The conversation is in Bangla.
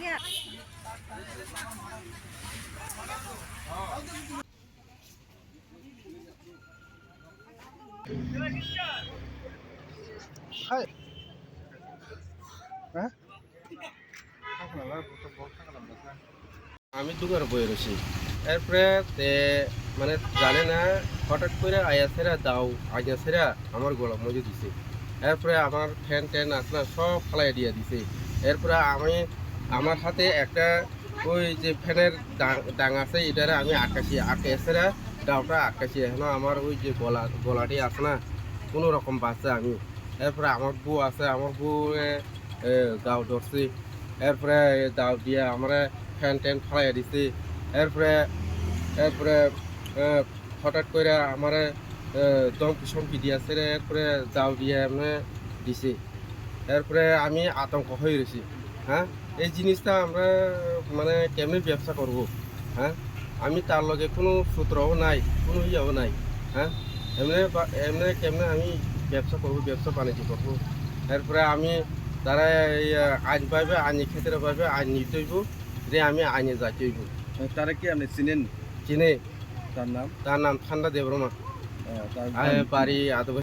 আমি দুবার বই রয়েছি। এরপরে মানে জানে না, হঠাৎ করে আয়াসেরা দাও আয়াসেরা আমার গলা মজু দিছে। এরপরে আমার ফ্যান ট্যান আসলা, সব ফালাই দিয়ে দিছে। এরপরে আমি আমার হাতে একটা ওই যে ফ্যানের ডাং- আছে, এটারে আমি আকাশি আকাশেরা দাওটা আকাশি এখন। আমার ওই যে গলা, গলাটি আছে না, কোনো রকম বাঁচছে আমি। এরপরে আমার বউ আছে, আমার বউ দাও ধরছি। এরপরে দাও দিয়ে আমরা ফ্যান ট্যান ফালাই দিছি। এরপরে এরপরে হঠাৎ করে আমার দমকি সমকি দিয়েছে এরপরে দাও দিয়ে এমনি দিছে। এরপরে আমি আতঙ্ক হয়ে রয়েছি হ্যাঁ? এই জিনিসটা আমরা মানে কেমনি ব্যবসা করব? হ্যাঁ? আমি তার লগে কোনো সূত্রও নাই কোনো ইয়েও নাই হ্যাঁ? এমনি এমনি কেমনে আমি ব্যবসা করব ব্যবসা বাণিজ্য করব? এরপরে আমি তারা আইন পাইবে আইনি ক্ষেত্রে পাইবে আইন নিতে হইব যে আমি আইনে যাইতে হইব। তারা কি আপনি চিনেন? চিনে। তার নাম? তার নাম ঠান্ডা দেবরমা। বাড়ি আদব